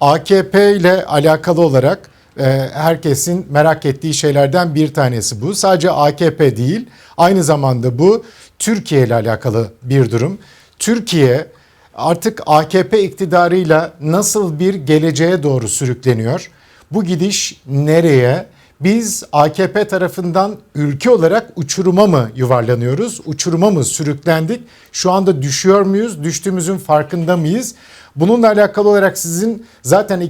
AKP ile alakalı olarak e, herkesin merak ettiği şeylerden bir tanesi bu. Sadece AKP değil, aynı zamanda bu Türkiye ile alakalı bir durum. Türkiye artık AKP iktidarıyla nasıl bir geleceğe doğru sürükleniyor? Bu gidiş nereye? Biz AKP tarafından ülke olarak uçuruma mı yuvarlanıyoruz? Uçuruma mı sürüklendik? Şu anda düşüyor muyuz? Düştüğümüzün farkında mıyız? Bununla alakalı olarak sizin zaten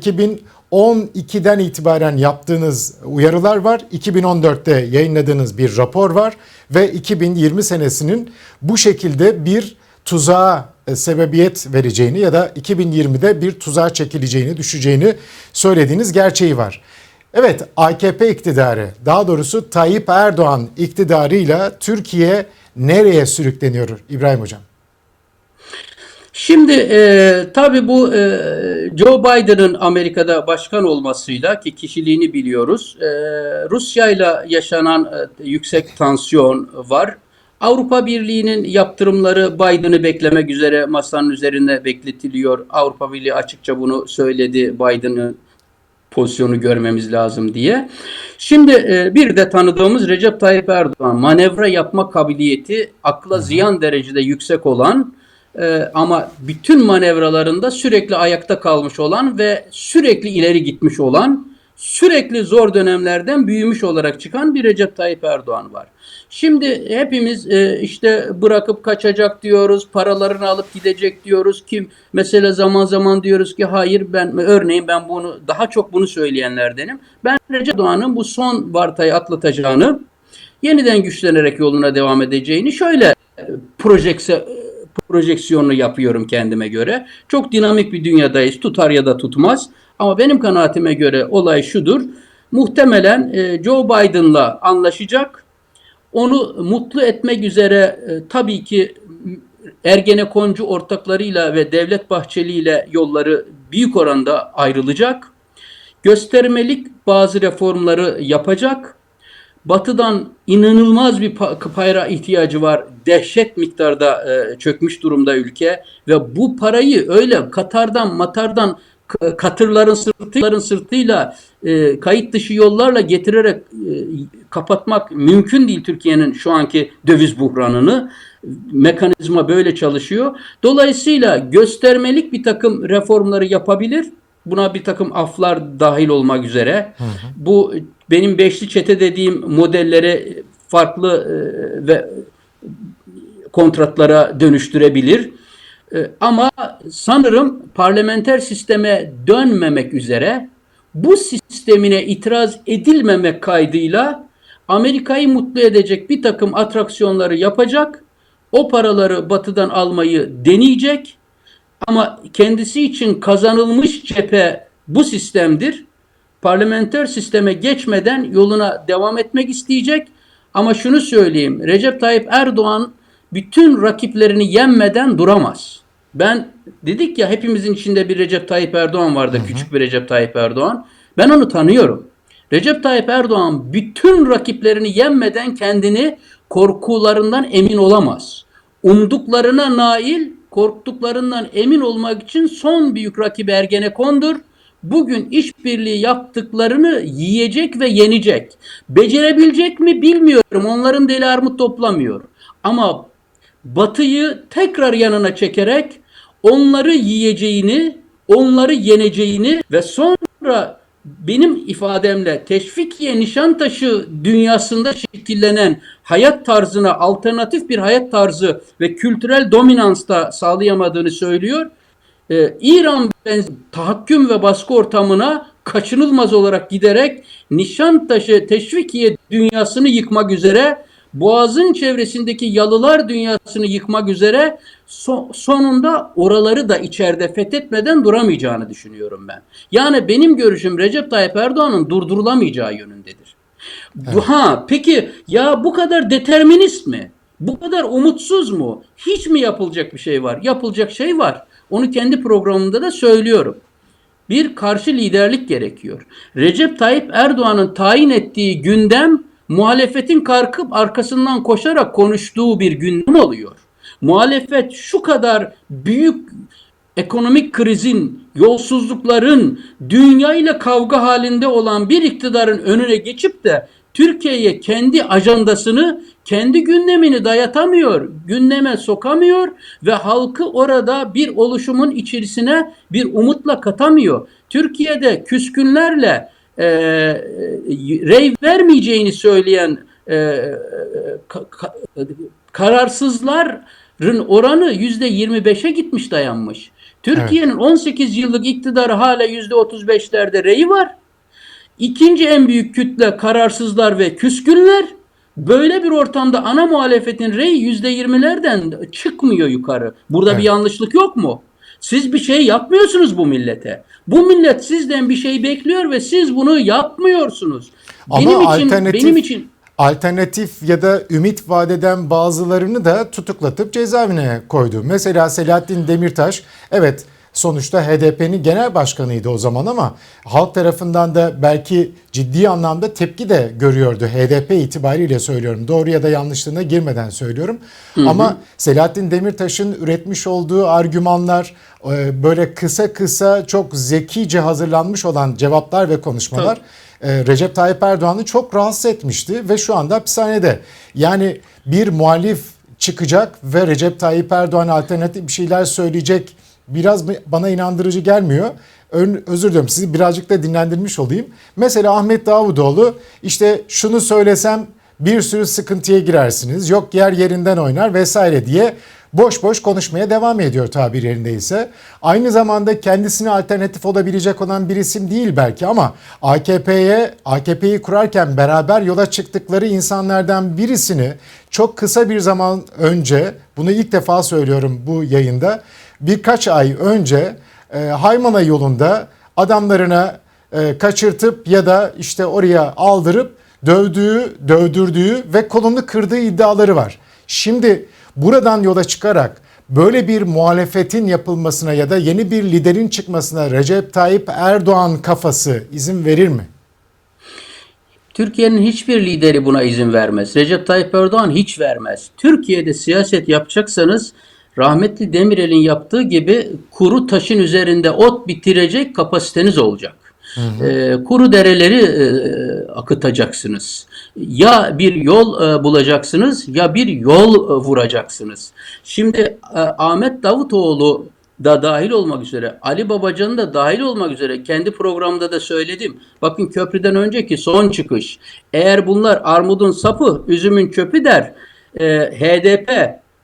2012'den itibaren yaptığınız uyarılar var. 2014'te yayınladığınız bir rapor var ve 2020 senesinin bu şekilde bir tuzağa e, sebebiyet vereceğini ya da 2020'de bir tuzağa çekileceğini, düşeceğini söylediğiniz gerçeği var. Evet AKP iktidarı daha doğrusu Tayyip Erdoğan iktidarıyla Türkiye nereye sürükleniyor İbrahim Hocam? Şimdi e, tabii bu e, Joe Biden'ın Amerika'da başkan olmasıyla ki kişiliğini biliyoruz. E, Rusya ile yaşanan e, yüksek tansiyon var. Avrupa Birliği'nin yaptırımları Biden'ı beklemek üzere masanın üzerinde bekletiliyor. Avrupa Birliği açıkça bunu söyledi Biden'ın pozisyonu görmemiz lazım diye. Şimdi e, bir de tanıdığımız Recep Tayyip Erdoğan manevra yapma kabiliyeti akla ziyan derecede yüksek olan e, ama bütün manevralarında sürekli ayakta kalmış olan ve sürekli ileri gitmiş olan sürekli zor dönemlerden büyümüş olarak çıkan bir Recep Tayyip Erdoğan var. Şimdi hepimiz e, işte bırakıp kaçacak diyoruz, paralarını alıp gidecek diyoruz. Kim mesela zaman zaman diyoruz ki hayır ben örneğin ben bunu daha çok bunu söyleyenlerdenim. Ben Recep Erdoğan'ın bu son vartayı atlatacağını, yeniden güçlenerek yoluna devam edeceğini şöyle e, projeksiyon projeksiyonunu yapıyorum kendime göre. Çok dinamik bir dünyadayız. Tutar ya da tutmaz. Ama benim kanaatime göre olay şudur. Muhtemelen e, Joe Biden'la anlaşacak. Onu mutlu etmek üzere e, tabii ki Ergenekoncu ortaklarıyla ve Devlet Bahçeli ile yolları büyük oranda ayrılacak. Göstermelik bazı reformları yapacak. Batı'dan inanılmaz bir payra ihtiyacı var. Dehşet miktarda e, çökmüş durumda ülke ve bu parayı öyle Katar'dan, Matar'dan katırların sırtların sırtıyla e, kayıt dışı yollarla getirerek e, kapatmak mümkün değil Türkiye'nin şu anki döviz buhranını. Mekanizma böyle çalışıyor. Dolayısıyla göstermelik bir takım reformları yapabilir. Buna bir takım aflar dahil olmak üzere. Hı hı. Bu benim beşli çete dediğim modelleri farklı e, ve kontratlara dönüştürebilir. E, ama sanırım parlamenter sisteme dönmemek üzere bu sistemine itiraz edilmemek kaydıyla Amerika'yı mutlu edecek bir takım atraksiyonları yapacak. O paraları batıdan almayı deneyecek. Ama kendisi için kazanılmış cephe bu sistemdir. Parlamenter sisteme geçmeden yoluna devam etmek isteyecek. Ama şunu söyleyeyim. Recep Tayyip Erdoğan bütün rakiplerini yenmeden duramaz. Ben dedik ya hepimizin içinde bir Recep Tayyip Erdoğan vardı. Hı hı. Küçük bir Recep Tayyip Erdoğan. Ben onu tanıyorum. Recep Tayyip Erdoğan bütün rakiplerini yenmeden kendini korkularından emin olamaz. Umduklarına nail, korktuklarından emin olmak için son büyük rakibi Ergenekon'dur. Bugün işbirliği yaptıklarını yiyecek ve yenecek. Becerebilecek mi bilmiyorum. Onların deli armut toplamıyor. Ama Batı'yı tekrar yanına çekerek onları yiyeceğini, onları yeneceğini ve sonra benim ifademle Teşvikiye Nişantaşı dünyasında şekillenen hayat tarzına alternatif bir hayat tarzı ve kültürel dominans da sağlayamadığını söylüyor. Ee, İran tahakküm ve baskı ortamına kaçınılmaz olarak giderek Nişantaşı Teşvikiye dünyasını yıkmak üzere Boğaz'ın çevresindeki yalılar dünyasını yıkmak üzere so sonunda oraları da içeride fethetmeden duramayacağını düşünüyorum ben. Yani benim görüşüm Recep Tayyip Erdoğan'ın durdurulamayacağı yönündedir. Evet. Ha peki ya bu kadar determinist mi? Bu kadar umutsuz mu? Hiç mi yapılacak bir şey var? Yapılacak şey var. Onu kendi programımda da söylüyorum. Bir karşı liderlik gerekiyor. Recep Tayyip Erdoğan'ın tayin ettiği gündem muhalefetin kalkıp arkasından koşarak konuştuğu bir gündem oluyor. Muhalefet şu kadar büyük ekonomik krizin yolsuzlukların dünya ile kavga halinde olan bir iktidarın önüne geçip de Türkiye'ye kendi ajandasını, kendi gündemini dayatamıyor, gündeme sokamıyor ve halkı orada bir oluşumun içerisine bir umutla katamıyor. Türkiye'de küskünlerle e, rey vermeyeceğini söyleyen e, ka- ka- kararsızların oranı yüzde 25'e gitmiş dayanmış. Türkiye'nin 18 yıllık iktidarı hala yüzde 35'lerde reyi var. İkinci en büyük kütle kararsızlar ve küskünler. Böyle bir ortamda ana muhalefetin reyi yüzde yirmilerden çıkmıyor yukarı. Burada bir Evet. yanlışlık yok mu? Siz bir şey yapmıyorsunuz bu millete. Bu millet sizden bir şey bekliyor ve siz bunu yapmıyorsunuz. Ama benim için alternatif- benim için Alternatif ya da ümit vadeden bazılarını da tutuklatıp cezaevine koydu. Mesela Selahattin Demirtaş evet sonuçta HDP'nin genel başkanıydı o zaman ama halk tarafından da belki ciddi anlamda tepki de görüyordu. HDP itibariyle söylüyorum. Doğru ya da yanlışlığına girmeden söylüyorum. Ama Selahattin Demirtaş'ın üretmiş olduğu argümanlar e, böyle kısa kısa çok zekice hazırlanmış olan cevaplar ve konuşmalar e, Recep Tayyip Erdoğan'ı çok rahatsız etmişti ve şu anda hapishanede. Yani bir muhalif çıkacak ve Recep Tayyip Erdoğan alternatif bir şeyler söyleyecek biraz bana inandırıcı gelmiyor. Ön, özür diliyorum sizi birazcık da dinlendirmiş olayım. Mesela Ahmet Davutoğlu işte şunu söylesem bir sürü sıkıntıya girersiniz. Yok yer yerinden oynar vesaire diye boş boş konuşmaya devam ediyor tabir yerindeyse. Aynı zamanda kendisine alternatif olabilecek olan bir isim değil belki ama AKP'ye AKP'yi kurarken beraber yola çıktıkları insanlardan birisini çok kısa bir zaman önce bunu ilk defa söylüyorum bu yayında birkaç ay önce e, Haymana yolunda adamlarına e, kaçırtıp ya da işte oraya aldırıp dövdüğü, dövdürdüğü ve kolunu kırdığı iddiaları var. Şimdi buradan yola çıkarak böyle bir muhalefetin yapılmasına ya da yeni bir liderin çıkmasına Recep Tayyip Erdoğan kafası izin verir mi? Türkiye'nin hiçbir lideri buna izin vermez. Recep Tayyip Erdoğan hiç vermez. Türkiye'de siyaset yapacaksanız rahmetli Demirel'in yaptığı gibi kuru taşın üzerinde ot bitirecek kapasiteniz olacak. Ee, kuru dereleri e, akıtacaksınız. Ya bir yol e, bulacaksınız ya bir yol e, vuracaksınız. Şimdi e, Ahmet Davutoğlu da dahil olmak üzere, Ali Babacan'ın da dahil olmak üzere kendi programda da söyledim. Bakın köprüden önceki son çıkış. Eğer bunlar armudun sapı, üzümün çöpü der. e, HDP,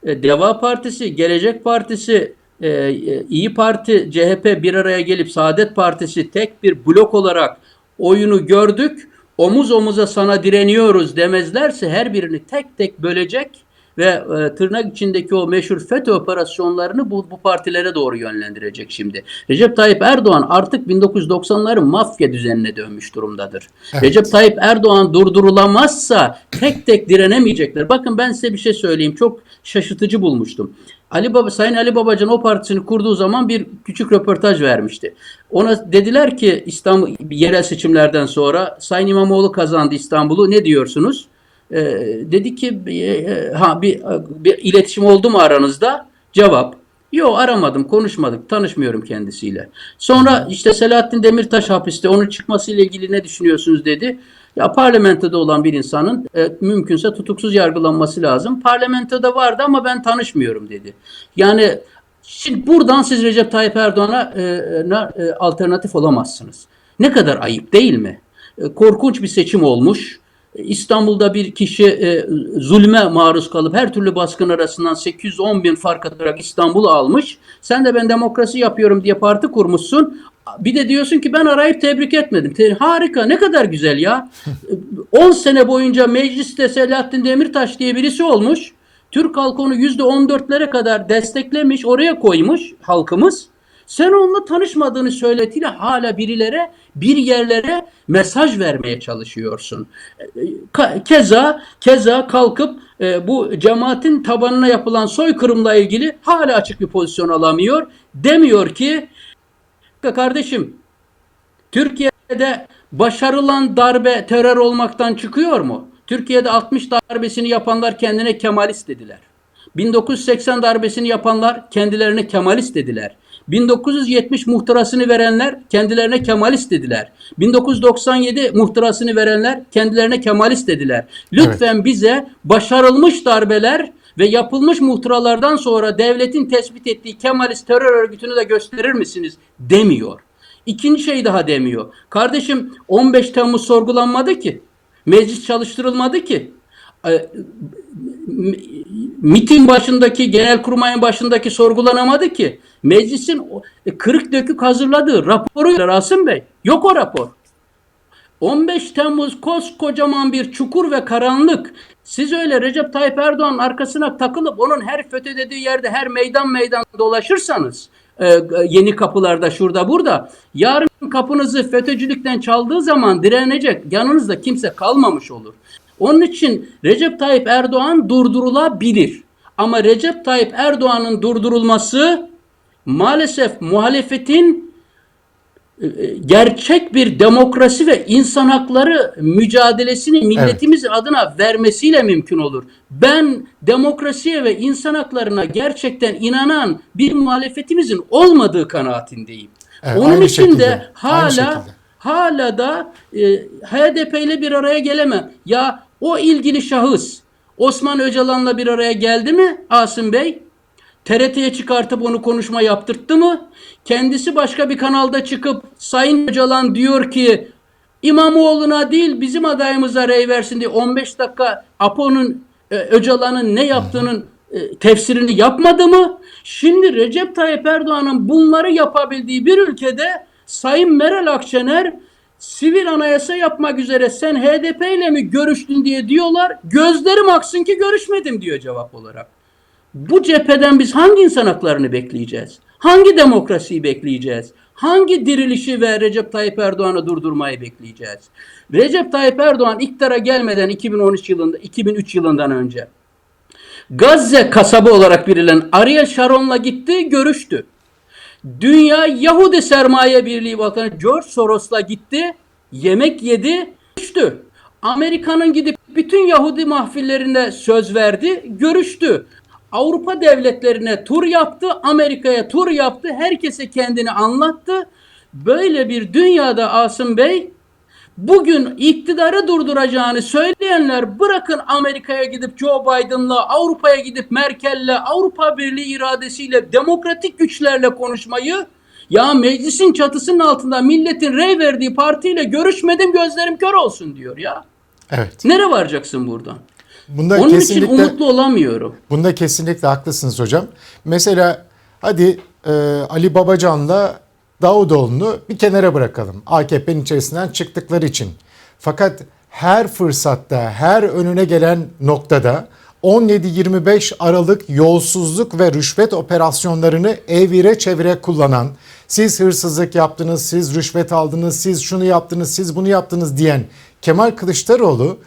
e, Deva Partisi, Gelecek Partisi, e, e, İyi Parti, CHP bir araya gelip Saadet Partisi tek bir blok olarak oyunu gördük. Omuz omuza sana direniyoruz demezlerse her birini tek tek bölecek ve e, tırnak içindeki o meşhur FETÖ operasyonlarını bu, bu partilere doğru yönlendirecek şimdi. Recep Tayyip Erdoğan artık 1990'ların mafya düzenine dönmüş durumdadır. Evet. Recep Tayyip Erdoğan durdurulamazsa tek tek direnemeyecekler. Bakın ben size bir şey söyleyeyim. Çok şaşırtıcı bulmuştum. Ali Baba, Sayın Ali Babacan o partisini kurduğu zaman bir küçük röportaj vermişti. Ona dediler ki İstanbul yerel seçimlerden sonra Sayın İmamoğlu kazandı İstanbul'u. Ne diyorsunuz? Ee, dedi ki e, ha bir, bir iletişim oldu mu aranızda? Cevap Yok aramadım, konuşmadık, tanışmıyorum kendisiyle. Sonra işte Selahattin Demirtaş hapiste, onun çıkmasıyla ilgili ne düşünüyorsunuz dedi. Ya parlamentoda olan bir insanın e, mümkünse tutuksuz yargılanması lazım. Parlamentoda vardı ama ben tanışmıyorum dedi. Yani şimdi buradan siz Recep Tayyip Erdoğan'a e, e, alternatif olamazsınız. Ne kadar ayıp değil mi? E, korkunç bir seçim olmuş. İstanbul'da bir kişi e, zulme maruz kalıp her türlü baskın arasından 810 bin fark atarak İstanbul'u almış. Sen de ben demokrasi yapıyorum diye parti kurmuşsun. Bir de diyorsun ki ben arayıp tebrik etmedim. Te- harika ne kadar güzel ya. 10 sene boyunca mecliste Selahattin Demirtaş diye birisi olmuş. Türk halkı onu %14'lere kadar desteklemiş, oraya koymuş halkımız. Sen onunla tanışmadığını söyletiyle hala birilere, bir yerlere mesaj vermeye çalışıyorsun. Keza, keza kalkıp e, bu cemaatin tabanına yapılan soykırımla ilgili hala açık bir pozisyon alamıyor. Demiyor ki kardeşim Türkiye'de başarılan darbe terör olmaktan çıkıyor mu? Türkiye'de 60 darbesini yapanlar kendine Kemalist dediler. 1980 darbesini yapanlar kendilerine Kemalist dediler. 1970 muhtırasını verenler kendilerine Kemalist dediler. 1997 muhtırasını verenler kendilerine Kemalist dediler. Lütfen bize başarılmış darbeler ve yapılmış muhtıralardan sonra devletin tespit ettiği Kemalist terör örgütünü de gösterir misiniz demiyor. İkinci şey daha demiyor. Kardeşim 15 Temmuz sorgulanmadı ki. Meclis çalıştırılmadı ki. E, m- MİT'in başındaki, genelkurmayın başındaki sorgulanamadı ki. Meclisin e, kırık dökük hazırladığı raporu Rasim Bey. Yok o rapor. 15 Temmuz koskocaman bir çukur ve karanlık. Siz öyle Recep Tayyip Erdoğan'ın arkasına takılıp onun her fethedildiği yerde her meydan meydan dolaşırsanız e, e, yeni kapılarda şurada burada yarın kapınızı FETÖ'cülükten çaldığı zaman direnecek yanınızda kimse kalmamış olur. Onun için Recep Tayyip Erdoğan durdurulabilir. Ama Recep Tayyip Erdoğan'ın durdurulması maalesef muhalefetin gerçek bir demokrasi ve insan hakları mücadelesini milletimiz adına vermesiyle mümkün olur. Ben demokrasiye ve insan haklarına gerçekten inanan bir muhalefetimizin olmadığı kanaatindeyim. Evet, Onun için şekilde, de hala hala da e, HDP ile bir araya gelemem. Ya o ilgili şahıs Osman Öcalan'la bir araya geldi mi Asım Bey? TRT'ye çıkartıp onu konuşma yaptırttı mı? Kendisi başka bir kanalda çıkıp Sayın Öcalan diyor ki İmamoğlu'na değil bizim adayımıza rey versin diye 15 dakika Apo'nun e, Öcalan'ın ne yaptığının e, tefsirini yapmadı mı? Şimdi Recep Tayyip Erdoğan'ın bunları yapabildiği bir ülkede Sayın Meral Akşener sivil anayasa yapmak üzere sen HDP ile mi görüştün diye diyorlar. Gözlerim aksın ki görüşmedim diyor cevap olarak. Bu cepheden biz hangi insan haklarını bekleyeceğiz? Hangi demokrasiyi bekleyeceğiz? Hangi dirilişi ve Recep Tayyip Erdoğan'ı durdurmayı bekleyeceğiz? Recep Tayyip Erdoğan iktidara gelmeden 2013 yılında 2003 yılından önce Gazze kasabı olarak bilinen Ariel Sharon'la gitti, görüştü. Dünya Yahudi Sermaye Birliği Bakanı George Soros'la gitti, yemek yedi, görüştü. Amerika'nın gidip bütün Yahudi mahfillerine söz verdi, görüştü. Avrupa devletlerine tur yaptı, Amerika'ya tur yaptı, herkese kendini anlattı. Böyle bir dünyada Asım Bey Bugün iktidarı durduracağını söyleyenler bırakın Amerika'ya gidip Joe Biden'la, Avrupa'ya gidip Merkel'le, Avrupa Birliği iradesiyle, demokratik güçlerle konuşmayı ya meclisin çatısının altında milletin rey verdiği partiyle görüşmedim gözlerim kör olsun diyor ya. Evet. Nereye varacaksın buradan? Bunda Onun kesinlikle için umutlu olamıyorum. Bunda kesinlikle haklısınız hocam. Mesela hadi e, Ali Babacan'la Davutoğlu'nu bir kenara bırakalım. AKP'nin içerisinden çıktıkları için. Fakat her fırsatta, her önüne gelen noktada 17-25 Aralık yolsuzluk ve rüşvet operasyonlarını evire çevire kullanan, siz hırsızlık yaptınız, siz rüşvet aldınız, siz şunu yaptınız, siz bunu yaptınız diyen Kemal Kılıçdaroğlu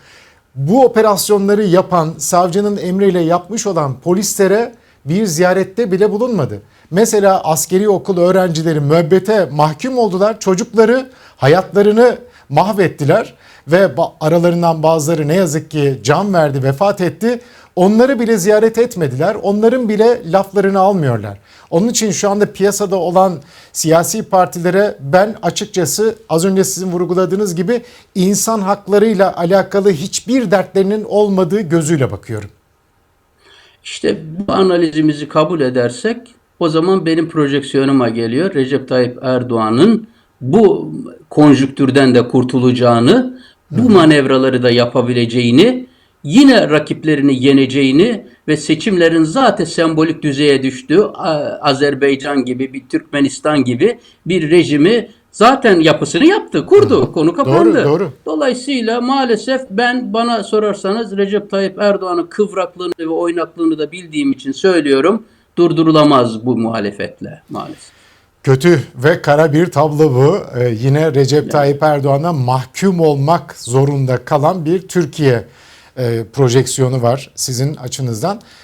bu operasyonları yapan savcının emriyle yapmış olan polislere bir ziyarette bile bulunmadı. Mesela askeri okul öğrencileri müebbete mahkum oldular. Çocukları hayatlarını mahvettiler ve aralarından bazıları ne yazık ki can verdi, vefat etti. Onları bile ziyaret etmediler. Onların bile laflarını almıyorlar. Onun için şu anda piyasada olan siyasi partilere ben açıkçası az önce sizin vurguladığınız gibi insan haklarıyla alakalı hiçbir dertlerinin olmadığı gözüyle bakıyorum. İşte bu analizimizi kabul edersek o zaman benim projeksiyonuma geliyor. Recep Tayyip Erdoğan'ın bu konjüktürden de kurtulacağını, bu manevraları da yapabileceğini, yine rakiplerini yeneceğini ve seçimlerin zaten sembolik düzeye düştüğü Azerbaycan gibi, bir Türkmenistan gibi bir rejimi zaten yapısını yaptı, kurdu. Konu kapandı. doğru. Dolayısıyla maalesef ben bana sorarsanız Recep Tayyip Erdoğan'ın kıvraklığını ve oynaklığını da bildiğim için söylüyorum. Durdurulamaz bu muhalefetle maalesef. Kötü ve kara bir tablo bu. Ee, yine Recep Tayyip Erdoğan'a mahkum olmak zorunda kalan bir Türkiye e, projeksiyonu var sizin açınızdan.